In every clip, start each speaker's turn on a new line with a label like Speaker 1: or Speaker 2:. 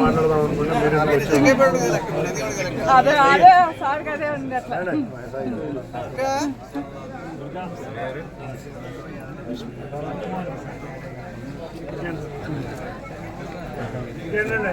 Speaker 1: మాట్లాడదాం అనుకుంటే మీరు ఎందుకు వచ్చారు?
Speaker 2: అదే అదే సార్కి అదే ఉంది అట్లా
Speaker 1: ఇంకేంటండి?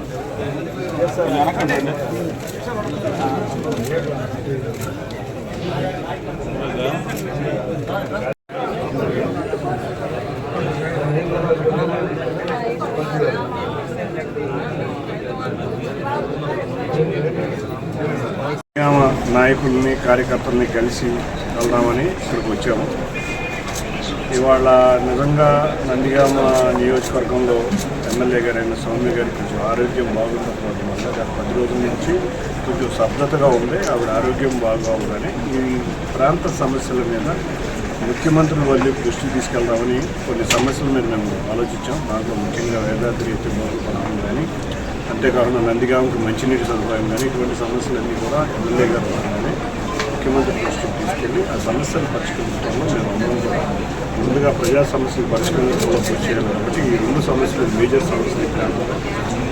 Speaker 1: నాయకుల్ని కార్యకర్తల్ని కలిసి వెళ్దామని ఇక్కడికి వచ్చాము. ఇవాళ నిజంగా నందిగామ నియోజకవర్గంలో ఎమ్మెల్యే గారైన సౌమ్య గారికి కొంచెం ఆరోగ్యం బాగుండకపోవడం వల్ల గత పది రోజుల నుంచి కొంచెం శబ్దతగా ఉంది. ఆవిడ ఆరోగ్యం బాగా ఉందని ఈ ప్రాంత సమస్యల మీద ముఖ్యమంత్రుల వల్ల దృష్టికి తీసుకెళ్దామని కొన్ని సమస్యల మీద మేము ఆలోచించాం. దాంట్లో ముఖ్యంగా వేదాద్రి ఎత్తిపోతల పథకం కానీ అంతేకాకుండా నందిగామకు మంచినీటి సదుపాయం కానీ ఇటువంటి సమస్యలన్నీ కూడా ఎమ్మెల్యే గారు ముఖ్యమంత్రి తీసుకెళ్ళి ఆ సమస్యలు పరిష్కరించడంలో మేము అందరం కూడా ముందుగా ప్రజా సమస్యలు పరిష్కరించడంలో కృషి చేయాలి కాబట్టి ఈ రెండు సమస్యలు మేజర్ సమస్యలు ఇక్కడ.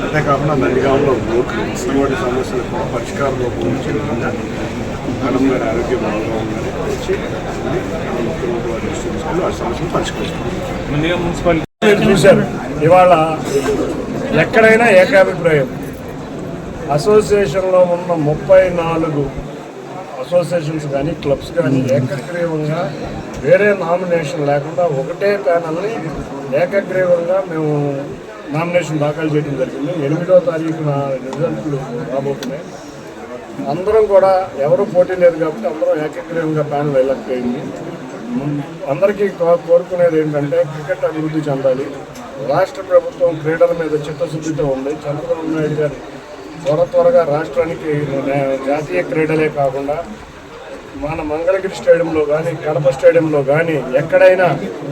Speaker 1: అంతేకాకుండా నందిగామలో రోడ్లు ఇటువంటి సమస్యలు కూడా పరిష్కారంలో ఉంచే విధంగా మేడం గారి ఆరోగ్యం బాగా ఉందని వచ్చి. ముఖ్యమంత్రి వారి తీసుకెళ్ళి ఆ సమస్యలు పరిష్కరిస్తాం. చూశారు ఇవాళ ఎక్కడైనా ఏకాభిప్రాయం. అసోసియేషన్లో ఉన్న ముప్పై నాలుగు అసోసియేషన్స్ కానీ క్లబ్స్ కానీ ఏకగ్రీవంగా వేరే నామినేషన్ లేకుండా ఒకటే ప్యానల్ని ఏకగ్రీవంగా మేము నామినేషన్ దాఖలు చేయడం జరిగింది. ఎనిమిదో తారీఖున రిజల్ట్లు రాబోతున్నాయి. అందరం కూడా ఎవరు పోటీ లేదు కాబట్టి అందరం ఏకగ్రీవంగా ప్యానల్ వెళ్ళకపోయింది అందరికీ కోరుకునేది ఏంటంటే క్రికెట్ అభివృద్ధి చెందాలి. రాష్ట్ర ప్రభుత్వం క్రీడల మీద చిత్తశుద్ధితో ఉంది. చంద్రబాబు నాయుడు గారు త్వర త్వరగా రాష్ట్రానికి జాతీయ క్రీడలే కాకుండా మన మంగళగిరి స్టేడియంలో కానీ కడప స్టేడియంలో కానీ ఎక్కడైనా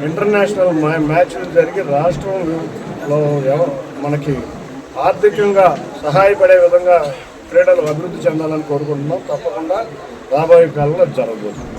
Speaker 1: ఇంటర్నేషనల్ మ్యాచ్లు జరిగి రాష్ట్రంలో మనకి ఆర్థికంగా సహాయపడే విధంగా క్రీడలు అభివృద్ధి చెందాలని కోరుకుంటున్నాం. తప్పకుండా రాబోయే కాలంలో జరగబోతుంది.